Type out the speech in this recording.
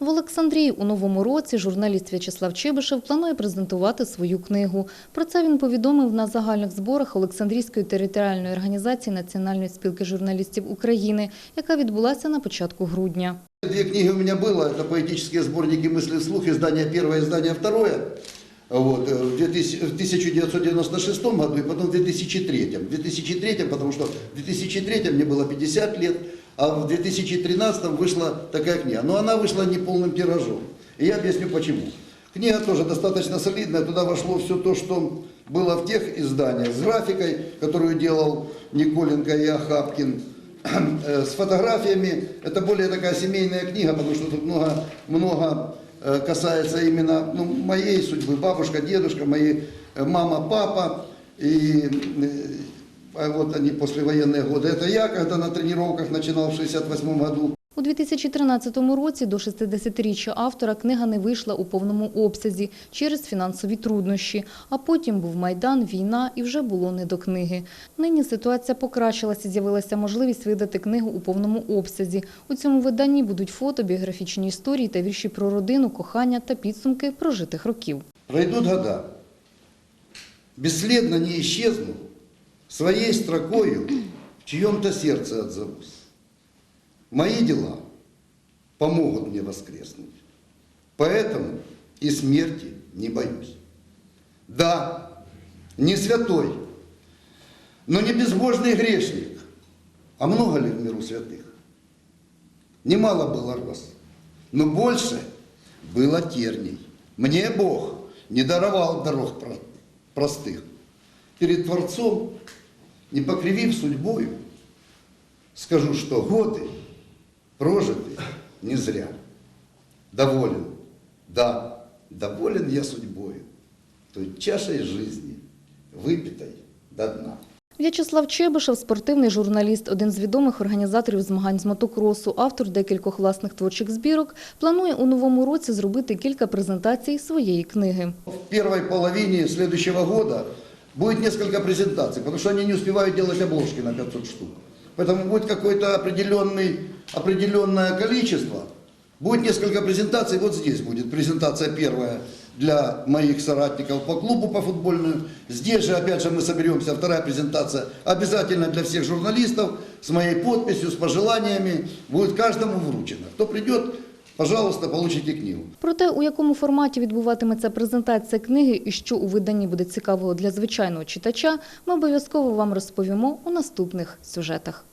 В Олександрії у новому році журналіст В'ячеслав Чебишев планує презентувати свою книгу. Про це він повідомив на загальних зборах Олександрійської територіальної організації Національної спілки журналістів України, яка відбулася на початку грудня. Две книги у меня было, это поэтические сборники «Мысли вслух», издание первое, издание второе, вот, э, в 2000 в 1996 году и потом в 2003. В 2003, потому что в 2003 мне было 50 лет, а в 2013 вышла такая книга. Но она вышла не полным тиражом. И я объясню почему. Книга тоже достаточно солидная, туда вошло все то, что было в тех изданиях, с графикой, которую делал Николенко и Ахапкин, э, с фотографиями. Это более такая семейная книга, потому что тут много, много э, касается именно ну, моей судьбы. Бабушка, дедушка, мои э, мама, папа. И а вот они послевоенные годы. Это я, когда на тренировках начинал в 68 году. У 2013 році до 60-річчя автора книга не вийшла у повному обсязі через фінансові труднощі. А потім був Майдан, війна і вже було не до книги. Нині ситуація покращилася, з'явилася можливість видати книгу у повному обсязі. У цьому виданні будуть фото, біографічні історії та вірші про родину, кохання та підсумки прожитих років. Пройдут года, бесследно не исчезну, Своей строкою в чьем-то сердце отзовусь. Мои дела помогут мне воскреснуть, поэтому и смерти не боюсь. Да, не святой, но не безбожный грешник, а много ли в миру святых? Немало было роз, но больше было терней. Мне Бог не даровал дорог про- простых. Перед Творцом, не покривив судьбою, скажу, что годы прожиты не зря. Доволен, да, доволен я судьбою, той чашей жизни, выпитой до дна. В'ячеслав Чебишев – спортивний журналіст, один з відомих організаторів змагань з мотокросу, автор декількох власних творчих збірок, планує у новому році зробити кілька презентацій своєї книги. В первой половине следующего года будет несколько презентаций, потому что они не успевают делать обложки на 500 штук. Поэтому будет какое-то определенное количество. Будет несколько презентаций. Вот здесь будет презентация первая для моих соратников по клубу по футбольному. Здесь же, опять же, мы соберемся. Вторая презентация обязательно для всех журналистов с моей подписью, с пожеланиями. Будет каждому вручено. Кто придет, пожалуйста, получите книгу. Про те, у якому форматі відбуватиметься презентація книги і що у виданні буде цікавого для звичайного читача, ми обов'язково вам розповімо у наступних сюжетах.